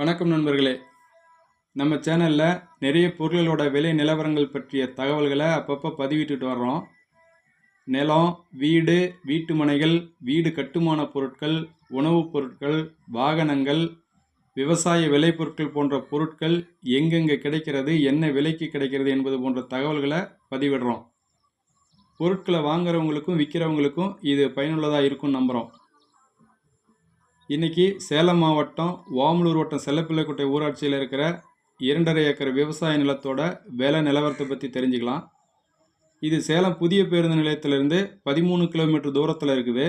வணக்கம் நண்பர்களே. நம்ம சேனலில் நிறைய பொருள்களோட விலை நிலவரங்கள் பற்றிய தகவல்களை அப்பப்போ பதிவிட்டுட்டு வர்றோம். நிலம் வீடு வீட்டு மனைகள் வீடு கட்டுமான பொருட்கள் உணவுப் பொருட்கள் வாகனங்கள் விவசாய விளைபொருட்கள் போன்ற பொருட்கள் எங்கெங்கே கிடைக்கிறது என்ன விலைக்கு கிடைக்கிறது என்பது போன்ற தகவல்களை பதிவிடுறோம். பொருட்களை வாங்குறவங்களுக்கும் விற்கிறவங்களுக்கும் இது பயனுள்ளதாக இருக்கும்னு நம்புகிறோம் இன்னைக்கு சேலம் மாவட்டம் ஓமலூர் வட்டம் செல்லப்பிள்ளைக்குட்டை ஊராட்சியில் இருக்கிற இரண்டரை ஏக்கர் விவசாய நிலத்தோட வேலை நிலவரத்தை பற்றி தெரிஞ்சுக்கலாம். இது சேலம் புதிய பேருந்து நிலையத்திலிருந்து பதிமூணு கிலோமீட்டர் தூரத்தில் இருக்குது.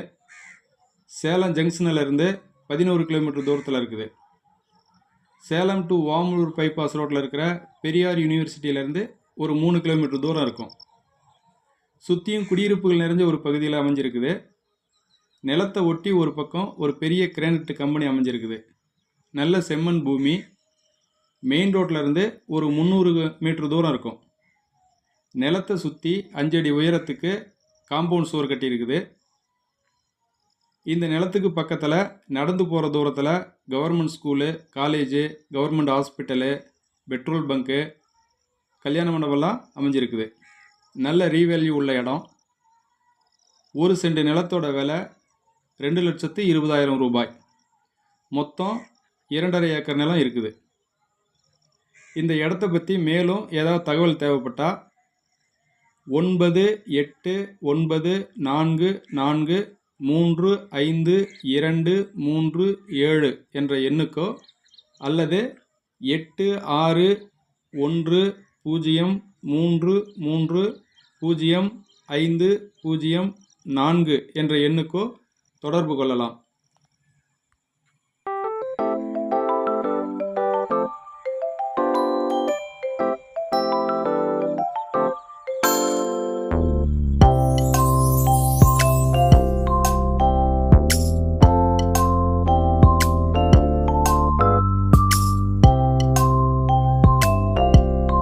சேலம் ஜங்ஷனிலிருந்து பதினோரு கிலோமீட்டர் தூரத்தில் இருக்குது. சேலம் டு ஓமலூர் பைபாஸ் ரோட்டில் இருக்கிற பெரியார் யூனிவர்சிட்டியிலேருந்து ஒரு மூணு கிலோமீட்டர் தூரம் இருக்கும். சுற்றியும் குடியிருப்புகள் நிறைஞ்ச ஒரு பகுதியில் அமைஞ்சிருக்குது. நிலத்தை ஒட்டி ஒரு பக்கம் ஒரு பெரிய கிரானைட் கம்பெனி அமைஞ்சிருக்குது. நல்ல செம்மண் பூமி. மெயின் ரோட்லேருந்து ஒரு முந்நூறு மீட்டர் தூரம் இருக்கும். நிலத்தை சுற்றி அஞ்சடி உயரத்துக்கு காம்பவுண்ட் சுவர் கட்டியிருக்குது. இந்த நிலத்துக்கு பக்கத்தில் நடந்து போகிற தூரத்தில் government school college government hospital petrol bunk கல்யாண மண்டபம்லாம் அமைஞ்சிருக்குது. நல்ல ரீவேல்யூ உள்ள இடம். ஒரு சென்ட் நிலத்தோட விலை ரெண்டு லட்சத்து இருபதாயிரம் ரூபாய். மொத்தம் இரண்டரை ஏக்கர் நிலம் இருக்குது. இந்த இடத்த பற்றி மேலும் ஏதாவது தகவல் தேவைப்பட்டால் ஒன்பது எட்டு ஒன்பது நான்கு நான்கு மூன்று ஐந்து இரண்டு மூன்று ஏழு என்ற எண்ணுக்கோ அல்லது எட்டு ஆறு ஒன்று பூஜ்ஜியம் மூன்று மூன்று பூஜ்ஜியம் ஐந்து பூஜ்ஜியம் நான்கு என்ற எண்ணுக்கோ தொடர்பு கொள்ளலாம்.